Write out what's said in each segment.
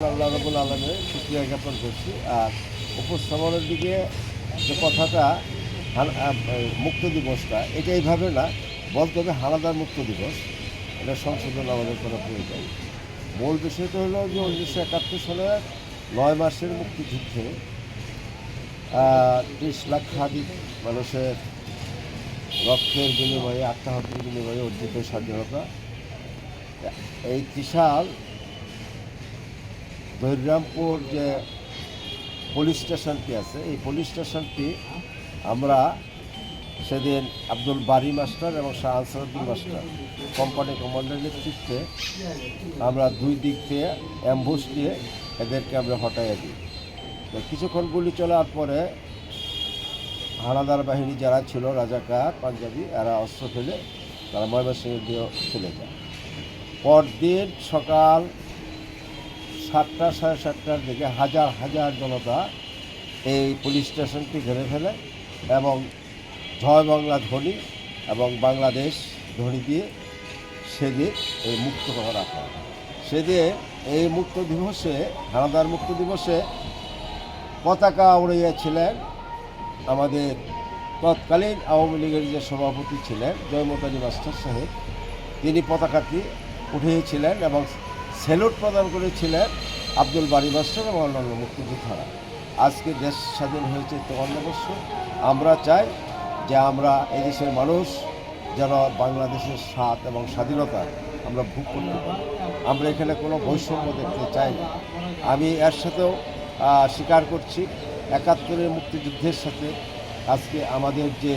আল্লাহ রবুল শুক্রিয়া জ্ঞাপন করছি। আর উপস্থাপনের দিকে যে কথাটা মুক্ত দিবসটা, এটা এইভাবে না, বলতে হবে হানাদার মুক্ত দিবস। এটা সংশোধন আমাদের করা প্রয়োজন। মূল বিষয়টা হলো যে উনিশশো একাত্তর সালের নয় মাসের মুক্তিযুদ্ধে ত্রিশ লাখ খাদিক মানুষের রক্তের বিনিময়ে আত্মাহতের বিনিময়ে অর্জিত স্বাধীনতা। এই ত্রিশাল বৈরামপুর যে পুলিশ স্টেশনটি আছে, এই পুলিশ স্টেশনটি আমরা সেদিন আব্দুল বারি মাস্টার এবং Shah Ansaruddin master company commander নেতৃত্বে আমরা দুই দিক থেকে অ্যাম্বুস দিয়ে এদেরকে আমরা হটাইয়া দিই। তো কিছুক্ষণ গুলি চলার পরে হানাদার বাহিনী যারা ছিল, রাজাকার, পাঞ্জাবি, এরা অস্ত্র ফেলে তারা ময়মনসিংহের দিয়ে চলে যায়। পরদিন সকাল সাতটা, সাড়ে সাতটার দিকে হাজার হাজার জনতা এই পুলিশ স্টেশনটি ঘিরে ফেলে এবং জয় বাংলা ধ্বনি এবং বাংলাদেশ ধ্বনি দিয়ে সেদিন এই মুক্ত করা হয়। সেদিন এই মুক্ত দিবসে, হানাদার মুক্ত দিবসে পতাকা উড়িয়েছিলেন আমাদের তৎকালীন আওয়ামী লীগের যে সভাপতি ছিলেন জয়মতালী মাস্টার সাহেব, তিনি পতাকাটি উঠিয়েছিলেন এবং সেলুট প্রদান করেছিলেন আব্দুল বাড়ি মাস্টার এবং অন্যান্য মুক্তিযোদ্ধারা। আজকে দেশ স্বাধীন হয়েছে চুয়ান্ন বছর। আমরা চাই যে আমরা এই দেশের মানুষ যেন বাংলাদেশের স্বাদ এবং স্বাধীনতা আমরা ভোগ করতে পারি। আমরা এখানে কোনো বৈষম্য দেখতে চাই না। আমি এর সাথেও স্বীকার করছি একাত্তরের মুক্তিযুদ্ধের সাথে আজকে আমাদের যে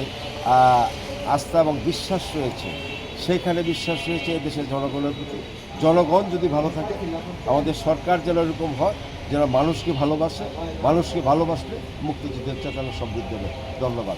আস্থা এবং বিশ্বাস রয়েছে সেইখানে বিশ্বাস রয়েছে এদেশের জনগণের প্রতি। জনগণ যদি ভালো থাকে, আমাদের সরকার যেন এরকম হয়, যেন মানুষকে ভালোবাসে, মানুষকে ভালোবাসলে মুক্তিযুদ্ধের চেতনা সমৃদ্ধ হবে। ধন্যবাদ।